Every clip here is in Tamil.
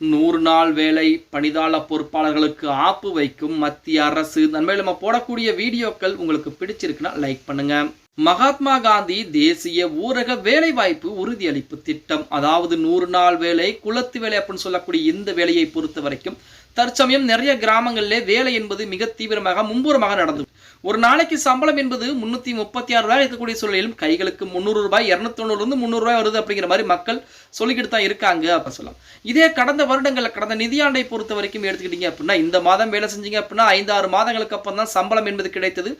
நூறு நாள் வேலை பணிதாள பொறுப்பாளர்களுக்கு ஆப்பு வைக்கும் மத்திய அரசு. நன்மையில் நம்ம போடக்கூடிய வீடியோக்கள் உங்களுக்கு பிடிச்சிருக்குன்னா லைக் பண்ணுங்க. மகாத்மா காந்தி தேசிய ஊரக வேலைவாய்ப்பு உறுதியளிப்பு திட்டம். அதாவது நூறு நாள் வேலை குளத்து வேலை அப்படின்னு சொல்லக்கூடிய இந்த வேலையை பொறுத்த வரைக்கும் தற்சமயம் நிறைய கிராமங்களிலே வேலை என்பது மிக தீவிரமாக மும்புறமாக நடந்து ஒரு நாளைக்கு சம்பளம் என்பது முன்னூத்தி முப்பத்தி ஆறு ரூபாய் இருக்கக்கூடிய சூழலிலும் கைகளுக்கு முந்நூறு ரூபாய் இருநூத்தி இருந்து முந்நூறு ரூபாய் வருது அப்படிங்கிற மாதிரி மக்கள் சொல்லிக்கிட்டு தான் இருக்காங்க அப்ப சொல்லலாம். இதே கடந்த வருடங்கள்ல கடந்த நிதியாண்டை பொறுத்த வரைக்கும் எடுத்துக்கிட்டீங்க அப்படின்னா இந்த மாதம் வேலை செஞ்சீங்க அப்படின்னா ஐந்து ஆறு மாதங்களுக்கு அப்புறம் தான் சம்பளம் என்பது கிடைத்தது.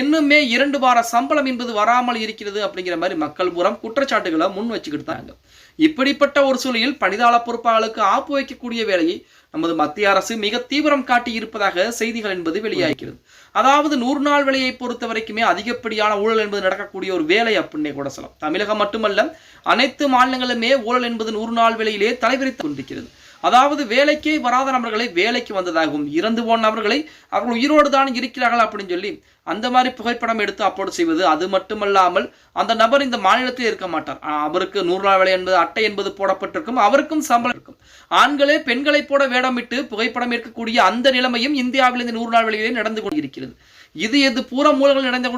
இன்னுமே இரண்டு வார சம்பளம் என்பது வராமல் இருக்கிறது அப்படிங்கிற மாதிரி மக்கள் பூரம் குற்றச்சாட்டுகளை முன் வச்சுக்கிட்டு தாங்க இப்படிப்பட்ட ஒரு சூழலில் பணிதாள பொறுப்பாளர்களுக்கு ஆப்பு வைக்கக்கூடிய வேலையை நமது மத்திய அரசு மிக தீவிரம் காட்டி இருப்பதாக செய்திகள் என்பது வெளியாகிறது அதாவது நூறு நாள் வேலையை பொறுத்த வரைக்குமே அதிகப்படியான ஊழல் என்பது நடக்கக்கூடிய ஒரு வேலை அப்படின்னே கூட சொல்லலாம். தமிழகம் மட்டுமல்ல அனைத்து மாநிலங்களுமே ஊழல் என்பது நூறு நாள் வேலையிலே தலைவிரித்துக் கொண்டிருக்கிறது. அதாவது வேலைக்கே வராத நபர்களை வேலைக்கு வந்ததாகவும் இறந்து போன நபர்களை அவர்கள் உயிரோடு தான் இருக்கிறார்கள் அப்படின்னு சொல்லி அந்த மாதிரி புகைப்படம் எடுத்து அப்லோட் செய்வது அது மட்டுமல்லாமல் அந்த நபர் இந்த மாநிலத்தில் இருக்க மாட்டார். ஆஹ் அவருக்கு நூறு நாள் வேலை என்பது அட்டை என்பது போடப்பட்டிருக்கும் அவருக்கும் சம்பளம் இருக்கும். ஆண்களே பெண்களை போட வேடமிட்டு புகைப்படம் ஏற்கக்கூடிய அந்த நிலைமையும் இந்தியாவில் இந்த நூறு நாள் வேலையிலே நடந்து கொண்டிருக்கிறது. இது எது பூர மூலங்கள் நடந்த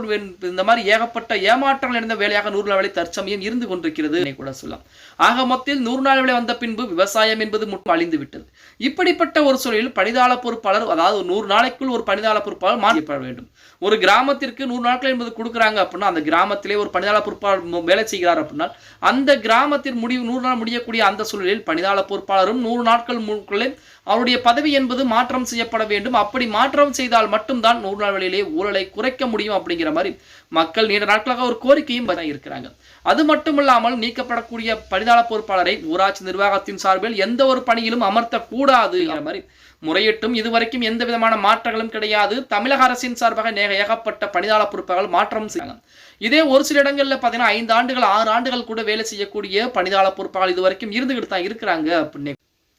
இந்த மாதிரி ஏகப்பட்ட ஏமாற்றங்கள் நடந்த வேலையாக நூறு நாள் வேலை தற்சமயம் இருந்து கொண்டிருக்கிறது கூட சொல்லலாம். ஆக மொத்தத்தில் நூறு நாள் வேலை வந்த பின்பு விவசாயம் என்பது முற்றும் அழிந்து விட்டது. இப்படிப்பட்ட ஒரு சூழலில் பணிதாள பொறுப்பாளர் அதாவது நூறு நாளைக்குள் ஒரு பணிதாள பொறுப்பாளர் மாற்றப்பட வேண்டும். ஒரு கிராமத்திற்கு நூறு நாட்கள் என்பது கொடுக்குறாங்க அப்படின்னா அந்த கிராமத்திலே ஒரு பணிதாள பொறுப்பாளர் வேலை செய்கிறார் அப்படின்னா அந்த கிராமத்தின் முடிவு நூறு நாள் முடியக்கூடிய அந்த சூழலில் பணிதாள பொறுப்பாளரும் நூறு நாட்கள் முழுக்களே அவருடைய பதவி என்பது மாற்றம் செய்யப்பட வேண்டும். அப்படி மாற்றம் செய்தால் மட்டும்தான் நூறு நாள் வேலையிலே ஊழலை குறைக்க முடியும் அப்படிங்கிற மாதிரி மக்கள் நீண்ட நாட்களாக ஒரு கோரிக்கையும் இருக்கிறாங்க. அது மட்டுமில்லாமல் நீக்கப்படக்கூடிய பணிதாள பொறுப்பாளரை ஊராட்சி நிர்வாகத்தின் சார்பில் எந்த ஒரு பணியிலும் அமர்த்தக்கூடாது மாதிரி முறையிட்டும் இதுவரைக்கும் எந்த விதமான மாற்றங்களும் கிடையாது. தமிழக அரசின் சார்பாக நேக ஏகப்பட்ட பணிதாள பொறுப்புகள் மாற்றம் செய்யாங்க இதே ஒரு சில இடங்களில் பார்த்தீங்கன்னா ஐந்து ஆண்டுகள் ஆறு ஆண்டுகள் கூட வேலை செய்யக்கூடிய பணிதாள பொறுப்பாளர் இதுவரைக்கும் இருந்துகிட்டு தான் இருக்கிறாங்க அப்படின்னு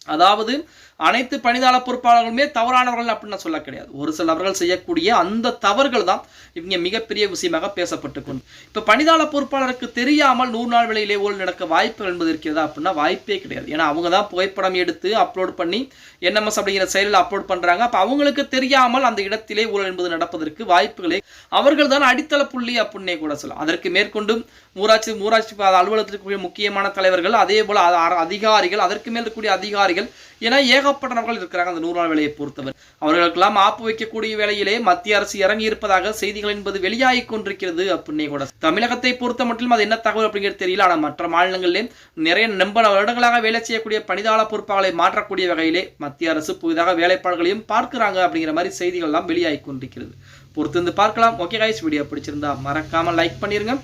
அதாவது அனைத்து பணிதாள பொறுப்பாளர்களுமே தவறானவர்கள் அப்படின்னு நான் சொல்ல கிடையாது. ஒரு சில நபர்கள் செய்யக்கூடிய அந்த தவறுகள் தான் இவங்க மிகப்பெரிய விஷயமாக பேசப்பட்டு கொண்டு இப்போ பணிதாள பொறுப்பாளருக்கு தெரியாமல் நூறு நாள் விலையிலே ஊழல் நடக்க வாய்ப்புகள் என்பது இருக்கிறதா அப்படின்னா வாய்ப்பே கிடையாது. ஏன்னா அவங்க தான் புகைப்படம் எடுத்து அப்லோட் பண்ணி என்எம்எஸ் அப்படிங்கிற செயலில் அப்லோட் பண்ணுறாங்க அப்போ அவங்களுக்கு தெரியாமல் அந்த இடத்திலே ஊழல் என்பது நடப்பதற்கு வாய்ப்புகளே அவர்கள் தான் அடித்தள புள்ளி அப்படின்னே கூட சொல்லலாம். அதற்கு மேற்கொண்டும் ஊராட்சி ஊராட்சி அலுவலகத்திற்கு முக்கியமான தலைவர்கள் அதே போல் அதிகாரிகள் அதற்கு மேல் இருக்கக்கூடிய அதிகாரிகள் என ஏகப்பட்ட நபர்கள் இருக்கிறாங்க. அந்த நூறு நாள் வேலையை பொறுத்தவர். அவர்களுக்கெல்லாம் ஆப்பு வைக்கக்கூடிய வேலையிலே மத்திய அரசு இறங்கி இருப்பதாக செய்திகள் என்பது வெளியாகி கொண்டிருக்கிறது அப்படின்னே கூட. தமிழகத்தை பொறுத்த மட்டும் அது என்ன தகவல் அப்படிங்கிறது தெரியல. ஆனால் மற்ற மாநிலங்களிலே நிறைய நம்ப வருடங்களாக வேலை செய்யக்கூடிய பணிதாள பொறுப்பாளரை மாற்றக்கூடிய வகையிலே மத்திய அரசு புதிதாக வேலைப்பாடுகளையும் பார்க்கிறாங்க அப்படிங்கிற மாதிரி செய்திகள் எல்லாம் வெளியாகி கொண்டிருக்கிறது. பொறுத்திருந்து பார்க்கலாம். ஓகே காய்ஸ் வீடியோ பிடிச்சிருந்தா மறக்காம லைக் பண்ணிருங்க.